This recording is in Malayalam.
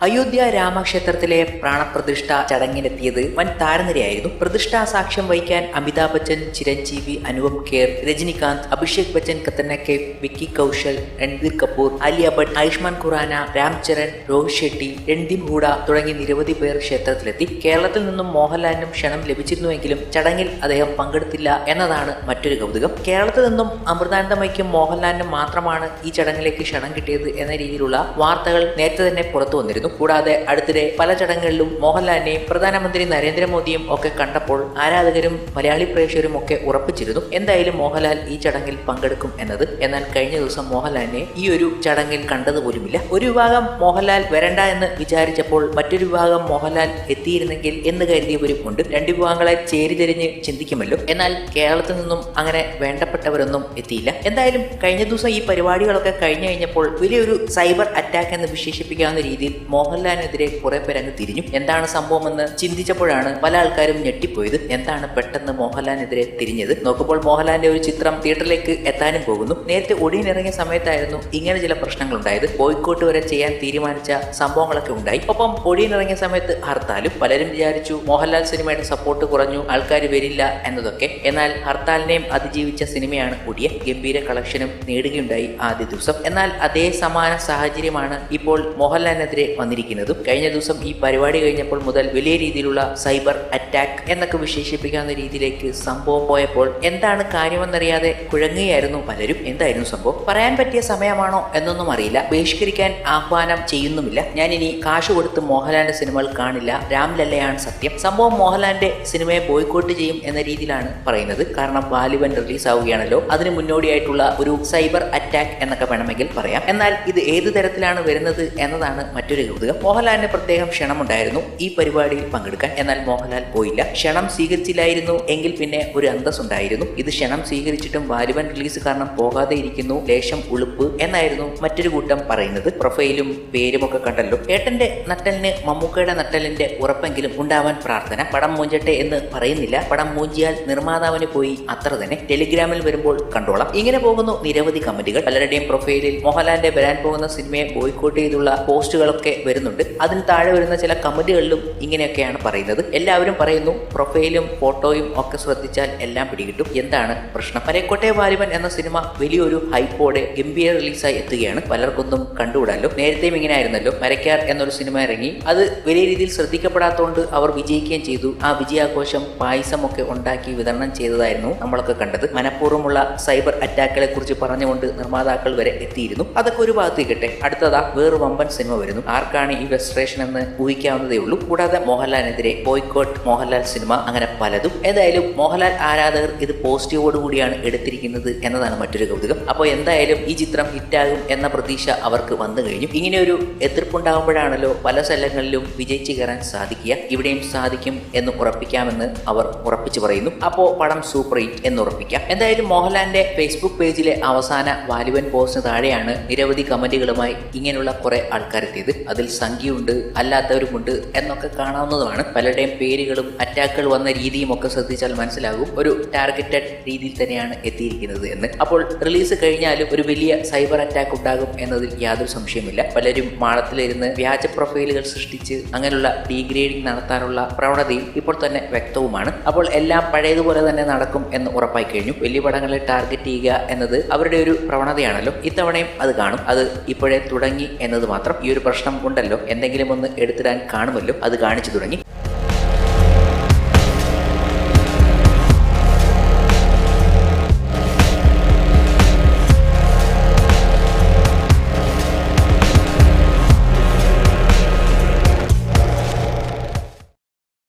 അയോധ്യ രാമക്ഷേത്രത്തിലെ പ്രാണപ്രതിഷ്ഠ ചടങ്ങിനെത്തിയത് വൻ താരനിരയായിരുന്നു. പ്രതിഷ്ഠാ സാക്ഷ്യം വഹിക്കാൻ അമിതാഭ് ബച്ചൻ ചിരഞ്ജീവി അനുപം ഖേർ രജനികാന്ത് അഭിഷേക് ബച്ചൻ കത്തന വിക്കി കൗശൽ രൺബീർ കപൂർ ആലിയ ഭട്ട് ആയുഷ്മാൻ ഖുറാന രാം ചരൺ രോഹിത് ഷെട്ടി രൺദീപ് ഹൂഡ തുടങ്ങി നിരവധി പേർ ക്ഷേത്രത്തിലെത്തി. കേരളത്തിൽ നിന്നും മോഹൻലാലിനും ക്ഷണം ലഭിച്ചിരുന്നുവെങ്കിലും ചടങ്ങിൽ അദ്ദേഹം പങ്കെടുത്തില്ല എന്നതാണ് മറ്റൊരു കൗതുകം. കേരളത്തിൽ നിന്നും അമൃതാനന്ദമയ്ക്കും മോഹൻലാലിനും മാത്രമാണ് ഈ ചടങ്ങിലേക്ക് ക്ഷണം കിട്ടിയത് എന്ന രീതിയിലുള്ള വാർത്തകൾ നേരത്തെ തന്നെ പുറത്തു വന്നിരുന്നു. കൂടാതെ അടുത്തിടെ പല ചടങ്ങുകളിലും മോഹൻലാലിനെയും പ്രധാനമന്ത്രി നരേന്ദ്രമോദിയും ഒക്കെ കണ്ടപ്പോൾ ആരാധകരും മലയാളി പ്രേക്ഷകരും ഒക്കെ ഉറപ്പിച്ചിരുന്നു. എന്തായാലും മോഹൻലാൽ ഈ ചടങ്ങിൽ പങ്കെടുക്കും എന്നത്. എന്നാൽ കഴിഞ്ഞ ദിവസം മോഹൻലാലിനെ ഈ ഒരു ചടങ്ങിൽ കണ്ടതുപോലുമില്ല ഒരു വിഭാഗം മോഹൻലാൽ വരണ്ട എന്ന് വിചാരിച്ചപ്പോൾ മറ്റൊരു വിഭാഗം മോഹൻലാൽ എത്തിയിരുന്നെങ്കിൽ എന്ന് കരുതിയവരും ഉണ്ട്. രണ്ട് വിഭാഗങ്ങളെ ചേരിതിരിഞ്ഞ് ചിന്തിക്കുമല്ലോ. എന്നാൽ കേരളത്തിൽ നിന്നും അങ്ങനെ വേണ്ടപ്പെട്ടവരൊന്നും എത്തിയില്ല. എന്തായാലും കഴിഞ്ഞ ദിവസം ഈ പരിപാടികളൊക്കെ കഴിഞ്ഞു കഴിഞ്ഞപ്പോൾ വലിയൊരു സൈബർ അറ്റാക്ക് എന്ന് വിശേഷിപ്പിക്കാവുന്ന രീതിയിൽ മോഹൻലാലിനെതിരെ കുറെ പേരങ്ങ് തിരിഞ്ഞു. എന്താണ് സംഭവമെന്ന് ചിന്തിച്ചപ്പോഴാണ് പല ആൾക്കാരും ഞെട്ടിപ്പോയത്. എന്താണ് പെട്ടെന്ന് മോഹൻലാലിനെതിരെ തിരിഞ്ഞത്? നോക്കുമ്പോൾ മോഹൻലാലിന്റെ ഒരു ചിത്രം തിയേറ്ററിലേക്ക് എത്താനും പോകുന്നു. നേരത്തെ ഒടിയിനിറങ്ങിയ സമയത്തായിരുന്നു ഇങ്ങനെ ചില പ്രശ്നങ്ങൾ ഉണ്ടായത് ബോയ്ക്കോട്ട് വരെ ചെയ്യാൻ തീരുമാനിച്ച സംഭവങ്ങളൊക്കെ ഉണ്ടായി. ഒപ്പം ഒടിയിനിറങ്ങിയ സമയത്ത് ഹർത്താലും. പലരും വിചാരിച്ചു മോഹൻലാൽ സിനിമയുടെ സപ്പോർട്ട് കുറഞ്ഞു ആൾക്കാർ വരില്ല എന്നതൊക്കെ. എന്നാൽ ഹർത്താലിനെയും അതിജീവിച്ച സിനിമയാണ് ഒടിയൻ. ഗംഭീര കളക്ഷനും നേടുകയുണ്ടായി ആദ്യ ദിവസം. എന്നാൽ അതേ സമാന സാഹചര്യമാണ് ഇപ്പോൾ മോഹൻലാലിനെതിരെ വന്നിരിക്കുന്നതും കഴിഞ്ഞ ദിവസം ഈ പരിപാടി കഴിഞ്ഞപ്പോൾ മുതൽ വലിയ രീതിയിലുള്ള സൈബർ അറ്റാക്ക് എന്നൊക്കെ വിശേഷിപ്പിക്കാവുന്ന രീതിയിലേക്ക് സംഭവം പോയപ്പോൾ എന്താണ് കാര്യമെന്നറിയാതെ കുഴങ്ങുകയായിരുന്നു പലരും. എന്തായിരുന്നു സംഭവം? പറയാൻ പറ്റിയ സമയമാണോ എന്നൊന്നും അറിയില്ല. ബഹിഷ്കരിക്കാൻ ആഹ്വാനം ചെയ്യുന്നുമില്ല. ഞാൻ ഇനി കാശ് കൊടുത്ത് മോഹൻലാലിന്റെ സിനിമകൾ കാണില്ല. രാംലല്ലയാണ് സത്യം. സംഭവം മോഹൻലാലിന്റെ സിനിമയെ ബോയ്ക്കോട്ട് ചെയ്യും എന്ന രീതിയിലാണ് പറയുന്നത്. കാരണം ബാലിവൻ റിലീസ് ആവുകയാണല്ലോ അതിന് മുന്നോടിയായിട്ടുള്ള ഒരു സൈബർ അറ്റാക്ക് എന്നൊക്കെ വേണമെങ്കിൽ പറയാം. എന്നാൽ ഇത് ഏത് തരത്തിലാണ് വരുന്നത് എന്നതാണ് മറ്റൊരു കൗതുകം മോഹൻലാലിന് പ്രത്യേകം ക്ഷണമുണ്ടായിരുന്നു. ഈ പരിപാടിയിൽ പങ്കെടുക്കാൻ എന്നാൽ മോഹൻലാൽ പോയില്ല. ക്ഷണം സ്വീകരിച്ചില്ലായിരുന്നു എങ്കിൽ പിന്നെ ഒരു അന്തസ് ഉണ്ടായിരുന്നു ഇത് ക്ഷണം സ്വീകരിച്ചിട്ടും വാലിബൻ റിലീസ് കാരണം പോകാതെ ഇരിക്കുന്നു ലേശം ഉളുപ്പ് എന്നായിരുന്നു മറ്റൊരു കൂട്ടം പറയുന്നത്. പ്രൊഫൈലും പേരും ഒക്കെ കണ്ടല്ലോ. ഏട്ടന്റെ നട്ടലിന് മമ്മൂക്കയുടെ നട്ടലിന്റെ ഉറപ്പെങ്കിലും ഉണ്ടാവാൻ പ്രാർത്ഥന. പടം മൂഞ്ചട്ടെ എന്ന് പറയുന്നില്ല. പടം മൂഞ്ചിയാൽ നിർമ്മാതാവിന് പോയി അത്ര തന്നെ. ടെലിഗ്രാമിൽ വരുമ്പോൾ കണ്ടോളാം. ഇങ്ങനെ പോകുന്നു നിരവധി കമന്റുകൾ. പലരുടെയും പ്രൊഫൈലിൽ മോഹൻലാലിന്റെ വരാൻ പോകുന്ന സിനിമയെ ബോയ്ക്കോട്ട് ചെയ്തുള്ള പോസ്റ്റുകളൊക്കെ വരുന്നുണ്ട്. അതിന് താഴെ വരുന്ന ചില കമന്റുകളിലും ഇങ്ങനെയൊക്കെയാണ് പറയുന്നത്. എല്ലാവരും പറയുന്നു പ്രൊഫൈലും ഫോട്ടോയും ഒക്കെ ശ്രദ്ധിച്ചാൽ എല്ലാം പിടികിട്ടും. എന്താണ് പ്രശ്നം? പരക്കോട്ടെ വാലിബൻ എന്ന സിനിമ വലിയൊരു ഹൈപ്പോടെ ഗംഭീര റിലീസായി എത്തുകയാണ്. പലർക്കൊന്നും കണ്ടുകൂടാലോ? നേരത്തെയും ഇങ്ങനെ ആയിരുന്നല്ലോ മരക്കാർ എന്നൊരു സിനിമ ഇറങ്ങി. അത് വലിയ രീതിയിൽ ശ്രദ്ധിക്കപ്പെടാത്തതുകൊണ്ട് അവർ വിജയിക്കുകയും ചെയ്തു. ആ വിജയാഘോഷം പായസം ഒക്കെ ഉണ്ടാക്കി വിതരണം ചെയ്തതായിരുന്നു നമ്മളൊക്കെ കണ്ടത്. മനഃപൂർവമുള്ള സൈബർ അറ്റാക്കുകളെ കുറിച്ച് പറഞ്ഞുകൊണ്ട് നിർമ്മാതാക്കൾ വരെ എത്തിയിരുന്നു. അതൊക്കെ ഒരു ഭാഗത്തേക്കട്ടെ അടുത്തതാ വേറൊരു വമ്പൻ സിനിമ വരുന്നു. ആർക്കാണ് ഈ ഫ്രസ്ട്രേഷൻ എന്ന് ഊഹിക്കാവുന്നതേ ഉള്ളൂ. കൂടാതെ മോഹൻലാലിനെതിരെ ബോയ്ക്കോട്ട് മോഹൻലാൽ സിനിമ അങ്ങനെ പലതും. ഏതായാലും മോഹൻലാൽ ആരാധകർ ഇത് പോസിറ്റീവോടുകൂടിയാണ് എടുത്തിരിക്കുന്നത് എന്നതാണ് മറ്റൊരു കൗതുകം. അപ്പോൾ എന്തായാലും ഈ ചിത്രം ഹിറ്റാകും എന്ന പ്രതീക്ഷ അവർക്ക് വന്നു കഴിഞ്ഞു. ഇങ്ങനെ ഒരു എതിർപ്പുണ്ടാകുമ്പോഴാണല്ലോ പല സ്ഥലങ്ങളിലും വിജയിച്ചു കയറാൻ സാധിക്കുക. ഇവിടെയും സാധിക്കും എന്ന് ഉറപ്പിക്കാമെന്ന് അവർ ഉറപ്പിച്ചു പറയുന്നു. അപ്പോൾ പടം സൂപ്പർ ഹിറ്റ് എന്ന് ഉറപ്പിക്കാം. എന്തായാലും മോഹൻലാലിന്റെ ഫേസ്ബുക്ക് പേജിലെ അവസാന വാലുവൻ പോസ്റ്റിന് താഴെയാണ് നിരവധി കമന്റുകളുമായി ഇങ്ങനെയുള്ള കുറെ ആൾക്കാരെത്തിയത് അതിൽ സംഖ്യയുണ്ട് അല്ലാത്തവരുമുണ്ട് എന്നൊക്കെ കാണാവുന്നതുമാണ്. പലരുടെയും പേരുകളും അറ്റാക്കുകൾ വന്ന രീതിയും ഒക്കെ ശ്രദ്ധിച്ചാൽ മനസ്സിലാകും. ഒരു ടാർഗറ്റഡ് രീതിയിൽ തന്നെയാണ് എത്തിയിരിക്കുന്നത് എന്ന്. അപ്പോൾ റിലീസ് കഴിഞ്ഞാലും ഒരു വലിയ സൈബർ അറ്റാക്ക് ഉണ്ടാകും എന്നതിൽ യാതൊരു സംശയമില്ല പലരും മാളത്തിലിരുന്ന് വ്യാജ പ്രൊഫൈലുകൾ സൃഷ്ടിച്ച് അങ്ങനെയുള്ള ഡീഗ്രേഡിംഗ് നടത്താനുള്ള പ്രവണതയും ഇപ്പോൾ തന്നെ വ്യക്തവുമാണ്. അപ്പോൾ എല്ലാം പഴയതുപോലെ തന്നെ നടക്കും എന്ന് ഉറപ്പായി കഴിഞ്ഞു വലിയ പടങ്ങളെ ടാർഗറ്റ് ചെയ്യുക എന്നത് അവരുടെ ഒരു പ്രവണതയാണല്ലോ. ഇത്തവണയും അത് കാണും. അത് ഇപ്പോഴേ തുടങ്ങി എന്നത് മാത്രം ഈ ഒരു പ്രശ്നം ഉണ്ടല്ലോ എന്തെങ്കിലും ഒന്ന് എടുത്തിടാൻ കാണുമല്ലോ അത് കാണിച്ചു തുടങ്ങി.